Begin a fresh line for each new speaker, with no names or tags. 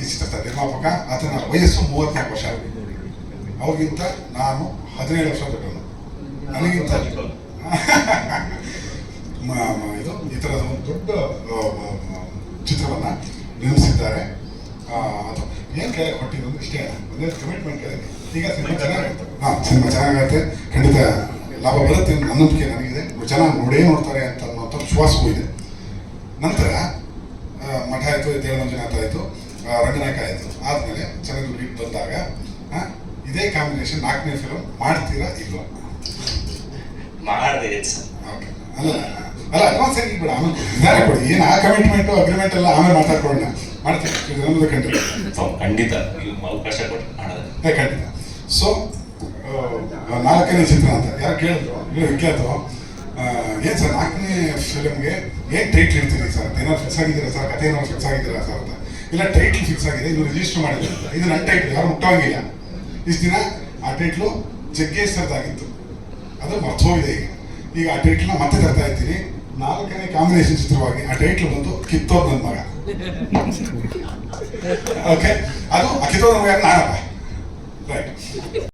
ಈ ಚಿತ್ರದ ನಿರ್ಮಾಪಕ ಆತನ ವಯಸ್ಸು ಮೂವತ್ನಾಲ್ಕು ವರ್ಷ. ಅವ್ರಿಗಿಂತ ನಾನು ಹದಿನೇಳು ವರ್ಷ ದೊಡ್ಡವನು. ನನಗಿಂತ ಇದು ಈ ಥರದ ಒಂದು ದೊಡ್ಡ ಚಿತ್ರವನ್ನ ನಿರ್ಮಿಸಿದ್ದಾರೆ. ಏನು ಕೇಳಕ್ಕೆ ಹೊಟ್ಟಿದ್ದು ಇಷ್ಟೇ ಒಂದೇ ಕಮಿಟ್ಮೆಂಟ್ ಕೇಳಕ್ಕೆ ಈಗ ಸಿನಿಮಾ ಚೆನ್ನಾಗಿರುತ್ತೆ ಹಾಂ ಸಿನಿಮಾ ಚೆನ್ನಾಗಿರುತ್ತೆ ಖಂಡಿತ ಲಾಭ ಬರುತ್ತೆ ನಂಬಿಕೆ ನನಗಿದೆ. ಜನ ನೋಡೇ ನೋಡ್ತಾರೆ ಅಂತ ಅನ್ನೋಂಥ ವಿಶ್ವಾಸವೂ ಇದೆ. ನಂತರ ಮಠ ಆಯಿತು ದೇವರಂಜನಾಥ ಆಯಿತು. ರಂಗನಾಯಕ ಆಯಿತು. ಆದಮೇಲೆ ಚೆನ್ನಾಗಿ ಬಂದಾಗ ಆ, ಇದೇ ಕಾಂಬಿನೇಷನ್ ನಾಲ್ಕನೇ ಫಿಲಮ್ ಮಾಡ್ತೀರಾ ಇಲ್ವಾ?
ಮಾಡಿದೆ ಸರ್
ಓಕೆ ಅಲ್ಲ ಅಲ್ಲ ಅಡ್ವಾನ್ಸ್ ಆಗಿ ಬಿಡ ಆಮೇಲೆ ಕೊಡಿ. ಏನು ಆ ಕಮಿಟ್ಮೆಂಟು ಅಗ್ರಿಮೆಂಟ್ ಎಲ್ಲ ಆಮೇಲೆ ಮಾತಾಡ್ಕೊಳ್ಳೋಣ ಮಾಡ್ತೀವಿ ನಮ್ಮದು ಖಂಡಿತ.
ಖಂಡಿತ. ಅವಕಾಶ ಕೊಟ್ಟು ಮಾಡೋದು
ಖಂಡಿತ. ಸೊ ನಾಲ್ಕನೇ ಚಿತ್ರ ಅಂತ. ಯಾರು ಕೇಳಿದ್ರು? ಇಲ್ಲ ಕೇಳಿದ್ರು ಏನು ಸರ್ ನಾಲ್ಕನೇ ಫಿಲಮ್ಗೆ ಏನು ಟೈಟ್ಲ್ ಇಡ್ತೀರಿ ಸರ್? ಏನಾದ್ರು ಫಿಕ್ಸ್ ಆಗಿದ್ದೀರಾ ಸರ್? ಕಥೆ ಏನಾದ್ರು ಫಿಕ್ಸ್ ಆಗಿದ್ದೀರಾ ಸರ್ ಅಂತ. ಇಲ್ಲ ಟೈಟ್ಲ್ ಫಿಕ್ಸ್ ಆಗಿದೆ. ನೀವು ರಿಜಿಸ್ಟರ್ ಮಾಡಿದ್ರೆ. ಇದು ನನ್ನ ಟೈಟ್ಲ್ ಯಾರು ಮುಟ್ಟೋಂಗಿಲ್ಲ. ಇಷ್ಟು ದಿನ ಆ ಟೈಟ್ಲು ಜಗ್ಗೇಶ್ವರದಾಗಿತ್ತು ಅದು ಮರ್ತೋಗಿದೆ ಈಗ. ಈಗ ಆ ಟೈಟ್ಲ್ನ ಮತ್ತೆ ತರ್ತಾ ಇದ್ದೀನಿ ನಾಲ್ಕನೇ ಕಾಂಬಿನೇಷನ್ ಚಿತ್ರವಾಗಿ ಆ ಟೈಟ್ಲ್ ಬಂದು ಕಿತ್ತೋದ್ ನನ್ನ ಮಗ. ಓಕೆ ಅದು ಕಿತ್ತೋದ್ ನನ್ನ ಮಗ ನಾನಪ್ಪ. ರೈಟ್